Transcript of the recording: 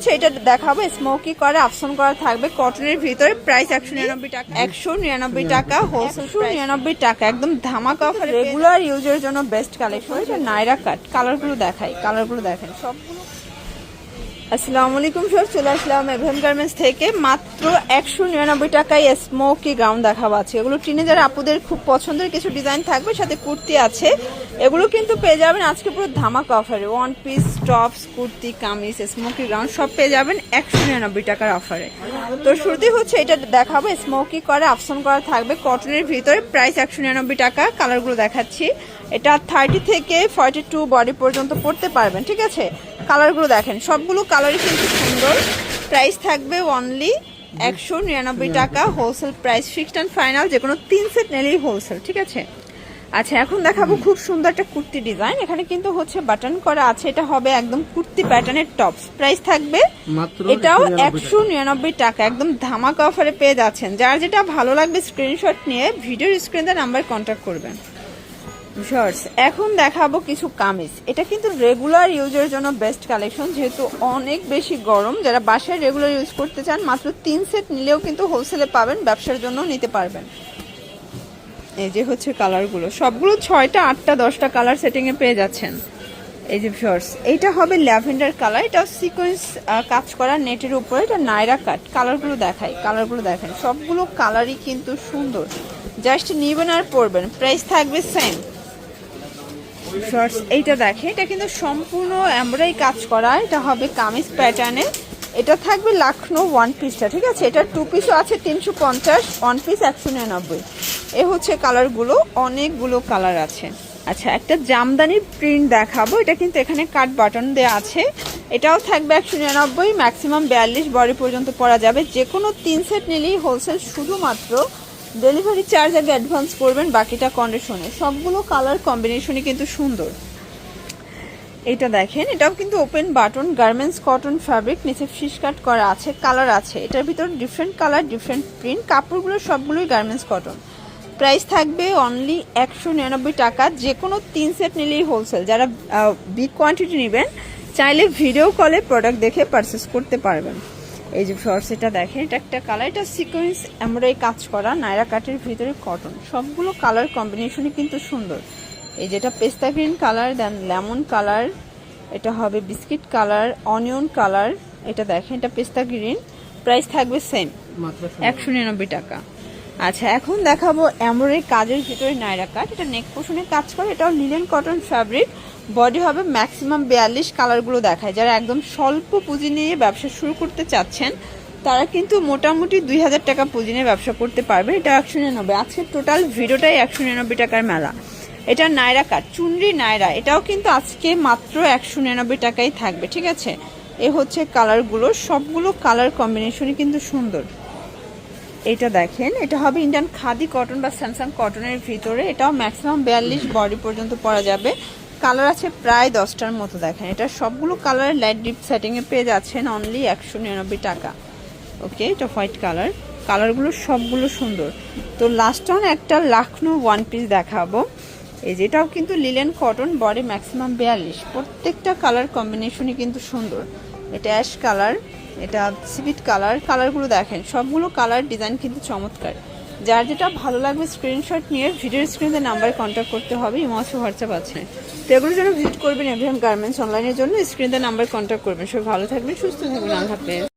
হচ্ছে এটা দেখাবো স্মোকি করা আফসন করা থাকবে। কটনের ভিতরে প্রাইস একশো নিরানব্বই টাকা। একশো নিরানব্বই টাকা হোলসেল নিরানব্বই টাকা একদম ধামাকা অফার রেগুলার ইউজের জন্য বেস্ট কালেকশন এটা নাইরা কাট কালারগুলো দেখাই কালারগুলো দেখেন। সবগুলো আসসালামু আলাইকুম সব চলে আসলাম এভএম গার্মেন্টস থেকে। মাত্র একশো নিরানব্বই টাকায় স্মোকি গ্রাউন্ড দেখাবো আছে এগুলো টিনেজার আপুদের খুব পছন্দের কিছু ডিজাইন থাকবে, সাথে কুর্তি আছে। এগুলো কিন্তু পেয়ে যাবেন আজকে পুরো ধামাকা অফারে one piece tops kurti, kameez smoky ground সব পেয়ে যাবেন একশো নিরানব্বই টাকার অফারে তো শুরুতেই হচ্ছে এটা দেখাবো। স্মোকি করা আফসন করা থাকবে। কটনের ভিতরে প্রাইস একশো নিরানব্বই টাকা। কালারগুলো দেখাচ্ছি। এটা থার্টি থেকে ফর্টি টু বডি পর্যন্ত পড়তে পারবেন ঠিক আছে? কালারগুলো দেখেন সবগুলো কালারই কিন্তু সুন্দর। প্রাইস থাকবে অনলি একশো নিরানব্বই টাকা wholesale price fixed and final যে কোনো তিন সেট নিলেই হোলসেল ঠিক আছে? আচ্ছা এখন দেখাবো খুব সুন্দর একটা কুর্তি ডিজাইন এখানে কিন্তু হচ্ছে বাটন করা আছে এটা হবে একদম কুর্তি প্যাটার্নের টপস প্রাইস থাকবে এটাও একশো নিরানব্বই টাকা। একদম ধামাকা অফারে পেয়ে যাচ্ছেন। যার যেটা ভালো লাগবে স্ক্রিনশট নিয়ে ভিডিওর স্ক্রিনে নাম্বার কন্ট্যাক্ট করবেন। শর্টস এখন দেখাবো কিছু কামিজ। এটা কিন্তু রেগুলার ইউজের জন্য বেস্ট কালেকশন যেহেতু অনেক বেশি গরম। যারা বাসায় রেগুলার ইউজ করতে চান, মাত্র তিন সেট নিলেও কিন্তু হোলসেলে পাবেন, ব্যবসার জন্য নিতে পারবেন। এই যে হচ্ছে কালারগুলো সবগুলো ছয়টা, আটটা, দশটা কালার সেটিংয়ে পেয়ে যাচ্ছেন এই যে শর্টস এইটা হবে ল্যাভেন্ডার কালার এটা সিকোয়েন্স কাজ করা নেটের উপরে। এটা নাইরা কাট কালারগুলো দেখাই কালারগুলো দেখেন। সবগুলো কালারই কিন্তু সুন্দর। জাস্ট নিবেন আর পরবেন। প্রাইস থাকবে সেম শর্টস এইটা দেখে, এটা কিন্তু সম্পূর্ণ এমব্রয়ডারি কাজ করা। এটা হবে কামিজ প্যাটার্নে এটা থাকবে লাখনো ওয়ান পিসটা ঠিক আছে? এটা টু পিসও আছে, তিনশো পঞ্চাশ ওয়ান পিস একশো নিরানব্বই। এ হচ্ছে কালারগুলো অনেকগুলো কালার আছে। আচ্ছা একটা জামদানির প্রিন্ট দেখাবো। এটা কিন্তু এখানে কাট বাটন দেওয়া আছে। এটাও থাকবে একশো নিরানব্বই ম্যাক্সিমাম বিয়াল্লিশ, বডি পর্যন্ত পরা যাবে। যে কোনো তিন সেট নিলেই হোলসেল শুধুমাত্র ডেলিভারি চার্জ আগে অ্যাডভান্স করবেন, বাকিটা কন্ডিশনে সবগুলো কালার কম্বিনেশনই কিন্তু সুন্দর। এটা দেখেন, এটাও কিন্তু open button garments cotton fabric নিচে ফিশ কাট করা আছে কালার আছে। এটার ভিতর ডিফারেন্ট কালার ডিফারেন্ট প্রিন্ট কাপড়গুলো সবগুলোই গার্মেন্টস কটন প্রাইস থাকবে অনলি একশো নিরানব্বই টাকা যে কোনো তিন সেট নিলেই হোলসেল যারা বিগ কোয়ান্টিটি নেবেন, চাইলে ভিডিও কলে প্রোডাক্ট দেখে পারচেস করতে পারবেন। এই যে ফর্স এটা দেখেন এটা একটা কালার এটা সিকোয়েন্স এমব্রয়ডারি কাজ করা নায়রা কাঠের ভিতরে কটন সবগুলো কালার কম্বিনেশনই কিন্তু সুন্দর। এই যেটা পেস্তা green colour then lemon colour এটা হবে বিস্কিট কালার অনিয়ন কালার এটা দেখেন এটা পেস্তা গ্রিন প্রাইস থাকবে সেম একশো নিরানব্বই টাকা। আচ্ছা এখন দেখাবো এমব্রয়ডারি কাজের ভিতরে নাইরা কাট এটা নেক পোষণে কাজ করে, এটাও লিলেন কটন ফ্যাব্রিক বডি হবে ম্যাক্সিমাম বিয়াল্লিশ কালারগুলো দেখায়। যারা একদম স্বল্প পুঁজি নিয়ে ব্যবসা শুরু করতে চাচ্ছেন, তারা কিন্তু মোটামুটি দুই হাজার টাকা পুঁজি নিয়ে ব্যবসা করতে পারবে। এটা একশো নিরানব্বই। আজকে টোটাল ভিডিওটাই একশো নিরানব্বই টাকার মেলা। এটা নাইরা কাট চুনরি নাইরা। এটাও কিন্তু আজকে মাত্র একশো নিরানব্বই টাকাই থাকবে, ঠিক আছে? এ হচ্ছে কালারগুলো সবগুলো কালার কম্বিনেশনই কিন্তু সুন্দর। এটা দেখেন, এটা হবে ইন্ডিয়ান খাদি কটন বা স্যামসাং কটনের ভিতরে। এটাও ম্যাক্সিমাম বিয়াল্লিশ বডি পর্যন্ত পরা যাবে। কালার আছে প্রায় দশটার মতো দেখেন। এটা সবগুলো কালার লাইট ডিপ সেটিংয়ে পেয়ে যাচ্ছেন অনলি একশো নিরানব্বই টাকা। ওকে এটা হোয়াইট কালার কালারগুলো সবগুলো সুন্দর। তো লাস্ট অন একটা লাখনো ওয়ান পিস দেখাবো। এই যেটাও কিন্তু লিলেন কটন বডি ম্যাক্সিমাম বিয়াল্লিশ। প্রত্যেকটা কালার কম্বিনেশনই কিন্তু সুন্দর। এটা অ্যাশ কালার এটা সিভিট কালার কালারগুলো দেখেন। সবগুলো কালার ডিজাইন কিন্তু চমৎকার। যার যেটা ভালো লাগবে স্ক্রিনশট নিয়ে ভিডিওর স্ক্রিনে নাম্বারে কন্ট্যাক্ট করতে হবে ইমাসে হোয়াটসঅ্যাপ আছে। তো এগুলোর জন্য ভিজিট করবেন এভিএম গার্মেন্টস অনলাইনের জন্য স্ক্রিনে নাম্বার কন্ট্যাক্ট করবেন। সব ভালো থাকবেন, সুস্থ থাকবেন, আল্লাহ হাফেজ।